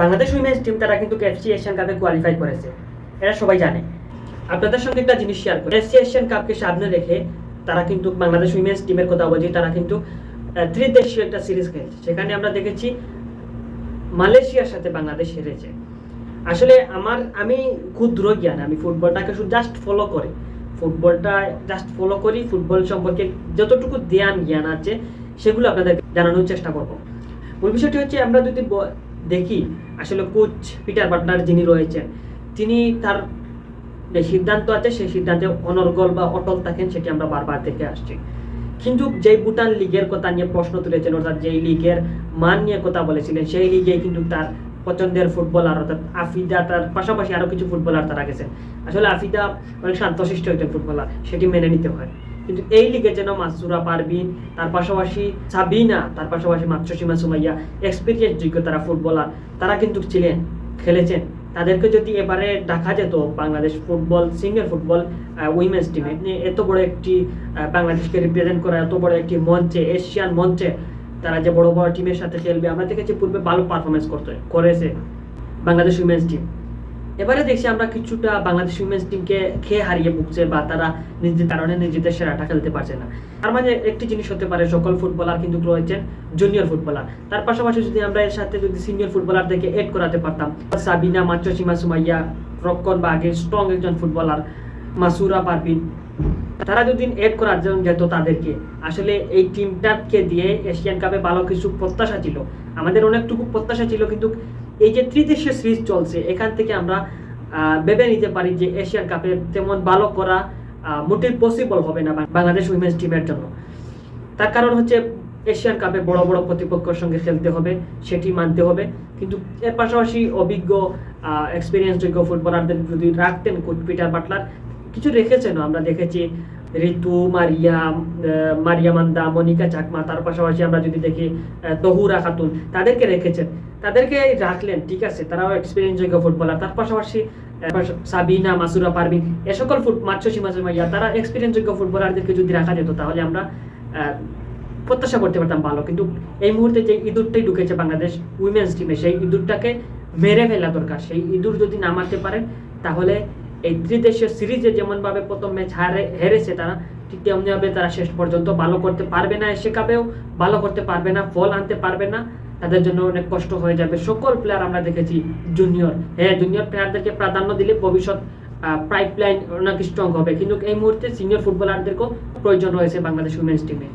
Bangladesh women's team তারা কিন্তু FC Asian কাপে কোয়ালিফাই করেছে। এরা সবাই জানে। আপনাদের সঙ্গে একটা জিনিস শেয়ার করি। এফসি এশিয়ান কাপকে সামনে রেখে তারা কিন্তু বাংলাদেশ উইমেন্স টিমের কথা বলছি, তারা কিন্তু ত্রিদেশীয় একটা সিরিজ খেলছে। সেখানে আমরা দেখেছি মালয়েশিয়ার সাথে বাংলাদেশ হেরেছে। আসলে আমার, আমি ক্ষুদ্র জ্ঞান, আমি ফুটবলটাকে শুধু জাস্ট ফলো করি। ফুটবলটা জাস্ট ফলো করি, ফুটবল সম্পর্কে যতটুকু জ্ঞান জ্ঞান আছে, সেগুলো আপনাদের জানানোর চেষ্টা করব। মূল বিষয়টি হচ্ছে আমরা যদি দেখি আসলে কোচ পিটার বাটলার যিনি রয়েছেন, তিনি তার যে সিদ্ধান্ত আছে, সেই সিদ্ধান্তে অনর্গল বা অটল থাকেন সেটি আমরা বারবার দেখে আসছি। কিন্তু যেই ভুটান লিগের কথা নিয়ে প্রশ্ন তুলেছেন, অর্থাৎ যেই লিগের মান নিয়ে কথা বলেছিলেন, সেই লিগে কিন্তু তার পছন্দের ফুটবলার, অর্থাৎ আফিদা, তার পাশাপাশি আরও কিছু ফুটবলার তারা গেছেন। আসলে আফিদা অনেক শান্তশিষ্ট একজন ফুটবলার, সেটি মেনে নিতে হয়। কিন্তু এই লিগে যেন মাসুরা পারবিন তার পাশাপাশি সাবিনা তার পাশাপাশি মাতৃসীমা সুমাইয়া এক্সপিরিয়েন্স যোগ্য তারা ফুটবলার তারা কিন্তু ছিলেন, খেলেছেন। তাদেরকে যদি এবারে ডাকা যেত Bangladesh football senior football women's টিমে এত বড় একটি বাংলাদেশকে রিপ্রেজেন্ট করা, এত বড় একটি মঞ্চে, এশিয়ান মঞ্চে, তারা যে বড় বড় টিমের সাথে খেলবে, আমরা দেখেছি পূর্বে ভালো পারফরমেন্স করতে, করেছে বাংলাদেশ উইমেন্স টিম এবারে দেখছি আমরা কিছুটা বাংলাদেশ উইমেন্স টিমকে খেয়ে হারিয়ে ভুগছে বা তারা নিজেদের কারণে নিজেদের সেরাটা খেলতে পারছে না। তার মাঝে একটি জিনিস হতে পারে, সকল ফুটবলার কিন্তু রয়েছেন জুনিয়র ফুটবলার তার পাশাপাশি যদি আমরা এর সাথে যদি সিনিয়র ফুটবলারদেরকে এড করাতে পারতাম, সাবিনা মাত্র সীমা সুমাইয়া, রক্ষণ বা আগে স্ট্রং একজন ফুটবলার মাসুরা, পারভিন, তারা যদি এড করার জন্য যেত তাদেরকে। আসলে এই টিমটাকে দিয়ে এশিয়ান কাপে ভালো কিছু প্রত্যাশা ছিল। আমাদের অনেকটুকু প্রত্যাশা ছিল, কিন্তু এই যে ত্রিদেশীয় সিরিজ চলছে, এখান থেকে আমরা ভেবে নিতে পারি যে এশিয়ান কাপে তেমন ভালো করা মোটেই পসিবল হবে না বাংলাদেশ উইমেন্স টিমের জন্য। তার কারণ হচ্ছে এশিয়ান কাপে বড় বড় প্রতিপক্ষের সঙ্গে খেলতে হবে, সেটি মানতে হবে। কিন্তু এর পাশাপাশি অভিজ্ঞ এক্সপিরিয়েন্স যোগ্য ফুটবলারদের যদি রাখতেন কোচ পিটার বাটলার কিছু রেখেছেন আমরা দেখেছি ঋতু, মারিয়া মারিয়া মান্দা, মনিকা চাকমা, তার পাশাপাশি আমরা যদি দেখি তহুরা খাতুন, তাদেরকে রেখেছেন। তাদেরকে রাখলেন, ঠিক আছে, তারাও এক্সপিরিয়েন্স যোগ্য ফুটবলার তার পাশাপাশি সাবিনা, মাসুরা পারবিন এ সকল ফুট মাত্র সীমা মাইয়া, তারা এক্সপিরিয়েন্স যোগ্য ফুটবলারদেরকে যদি রাখা যেত, তাহলে আমরা প্রত্যাশা করতে পারতাম ভালো। কিন্তু এই মুহূর্তে যে ইঁদুরটাই ঢুকেছে বাংলাদেশ উইমেন্স টিমে সেই ইঁদুরটাকে মেরে ফেলা দরকার। সেই ইঁদুর যদি না মারতে পারেন, তাহলে এই ত্রিদেশীয় সিরিজে যেমনভাবে প্রথম ম্যাচ হারে, হেরেছে তারা, ঠিক তেমনিভাবে তারা শেষ পর্যন্ত ভালো করতে পারবে না এসে কাপেও, ভালো করতে পারবে না, ফল আনতে পারবে না, তাদের জন্য অনেক কষ্ট হয়ে যাবে। সকল প্লেয়ার আমরা দেখেছি জুনিয়র হ্যাঁ জুনিয়র প্লেয়ারদেরকে প্রাধান্য দিলে ভবিষ্যৎ পাইপলাইন অনেক স্ট্রং হবে। কিন্তু এই মুহূর্তে সিনিয়র ফুটবলারদেরকেও প্রয়োজন রয়েছে বাংলাদেশ উইমেন্স টিমে